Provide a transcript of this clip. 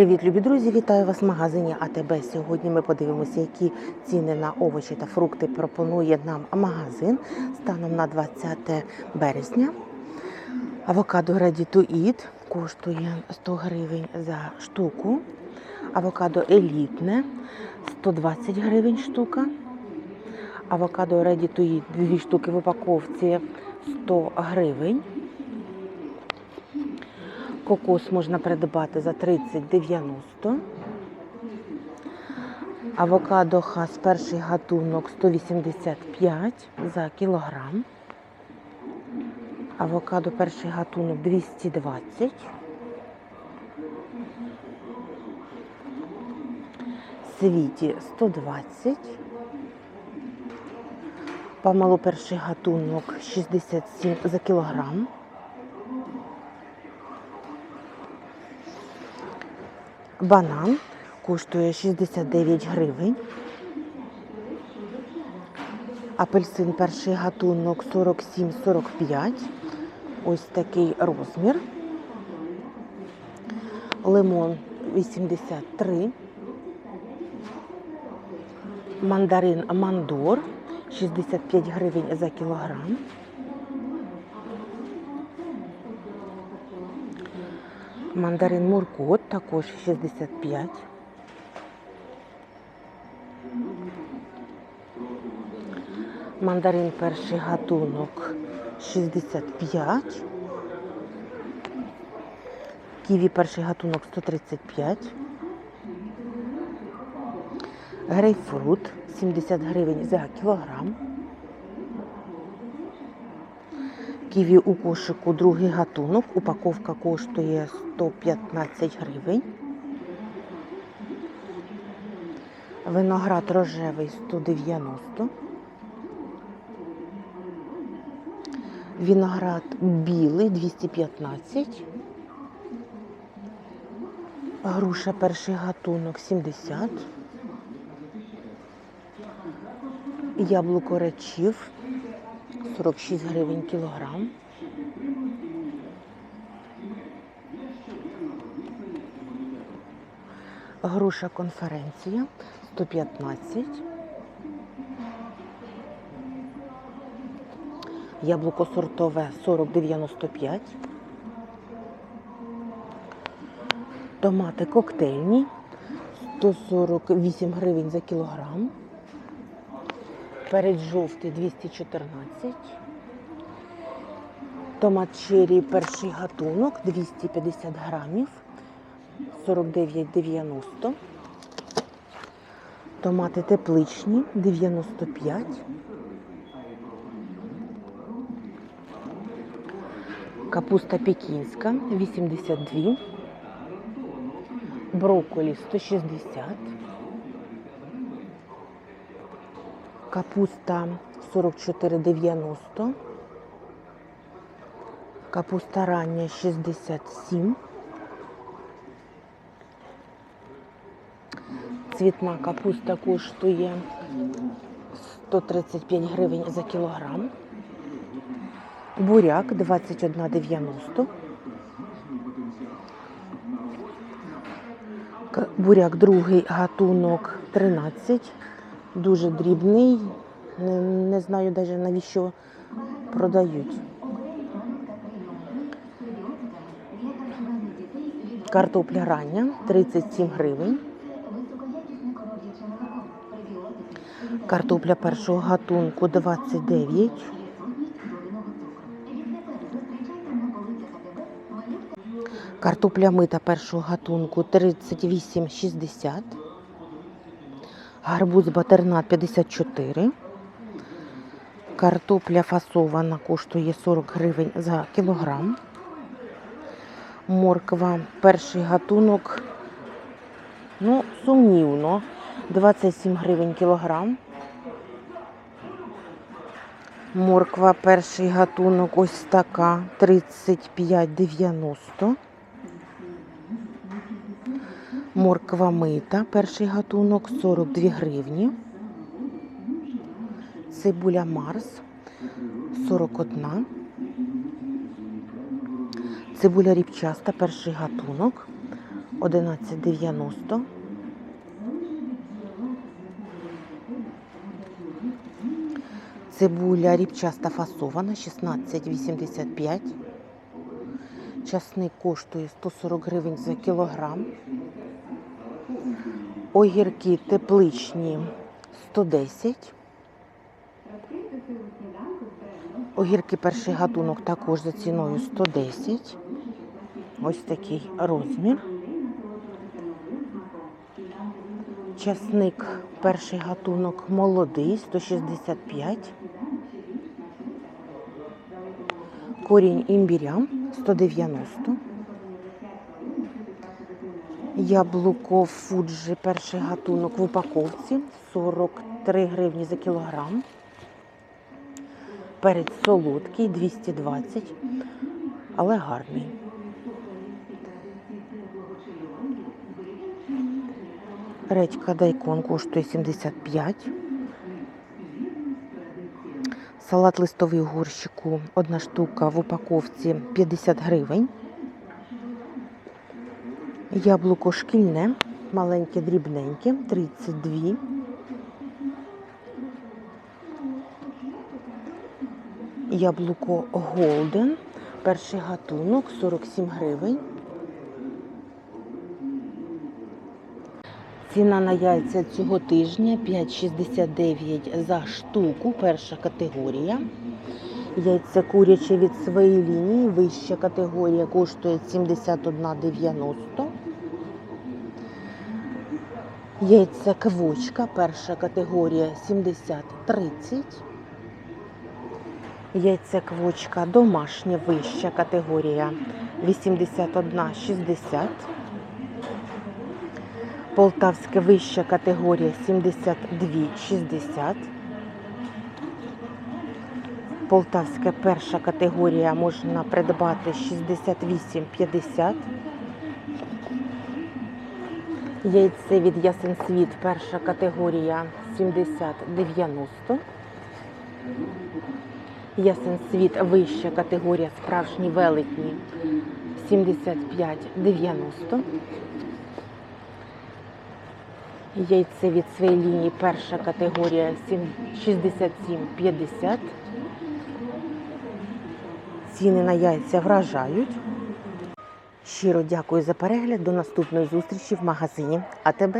Привіт, любі друзі! Вітаю вас в магазині АТБ. Сьогодні ми подивимося, які ціни на овочі та фрукти пропонує нам магазин станом на 20 березня. Авокадо Ready to Eat коштує 100 гривень за штуку. Авокадо елітне 120 гривень штука. Авокадо Ready to Eat дві штуки в упаковці 100 гривень. Кокос можна придбати за 30,90. Авокадо хас перший гатунок 185 за кілограм. Авокадо перший гатунок 220. Світі 120. Памело перший гатунок 67 за кілограм. Банан коштує 69 гривень. Апельсин перший гатунок 47-45. Ось такий розмір. Лимон 83. Мандарин Мандор 65 гривень за кілограм. Мандарин Муркот також 65. Мандарин перший гатунок 65. Ківі перший гатунок 135. Грейпфрут 70 гривень за кілограм. Ківі у кошику другий гатунок. Упаковка коштує 115 гривень. Виноград рожевий 190. Виноград білий 215. Груша перший гатунок 70. Яблуко речів 46 гривень кілограм. Груша конференція 115. Яблуко сортове 40,95. Томати коктейльні 148 гривень за кілограм. Перець жовтий 214. Томат черрі перший гатунок 250 грамів 49,90. Томати тепличні 95. Капуста пекінська 82. Брокколі 160. Капуста 44,90. Капуста рання 67. Цвітна капуста коштує 135 гривень за кілограм. Буряк 21,90. К- Буряк другий гатунок 13. Дуже дрібний. Не, не знаю навіть навіщо продають. Картопля рання 37 гривень. Картопля першого гатунку 29. Картопля мита першого гатунку 38,60. Гарбуз батернат 54. Картопля фасована коштує 40 гривень за кілограм. Морква перший гатунок. Ну, сумнівно. 27 гривень кілограм. Морква перший гатунок ось така 35,90. Морква мита, перший гатунок 42 гривні. Цибуля Марс 41. Цибуля ріпчаста, перший гатунок 11,90. Цибуля ріпчаста фасована 16,85. Часник коштує 140 гривень за кілограм. Огірки тепличні 110. Огірки перший гатунок також за ціною 110. Ось такий розмір. Часник перший гатунок молодий 165. Корінь імбіря 190. Яблуко фуджі перший гатунок в упаковці 43 гривні за кілограм. Перець солодкий 220, але гарний. Редька дайкон коштує 75. Салат листовий горщику одна штука в упаковці 50 гривень. Яблуко шкільне, маленьке, дрібненьке, 32. Яблуко Голден, перший гатунок 47 гривень. Ціна на яйця цього тижня 5,69 за штуку, перша категорія. Яйця курячі від своєї лінії, вища категорія коштує 71,90. Яйця квочка, перша категорія 70,30. Яйця квочка домашня, вища категорія 81,60. Полтавська вища категорія 72,60. Полтавська перша категорія можна придбати 68,50. Яйце від Ясен Світ перша категорія 70,90. Ясен Світ вища категорія справжні велетні 75,90. Яйце від своєї лінії перша категорія 67,50. Ціни на яйця вражають. Щиро дякую за перегляд. До наступної зустрічі в магазині АТБ.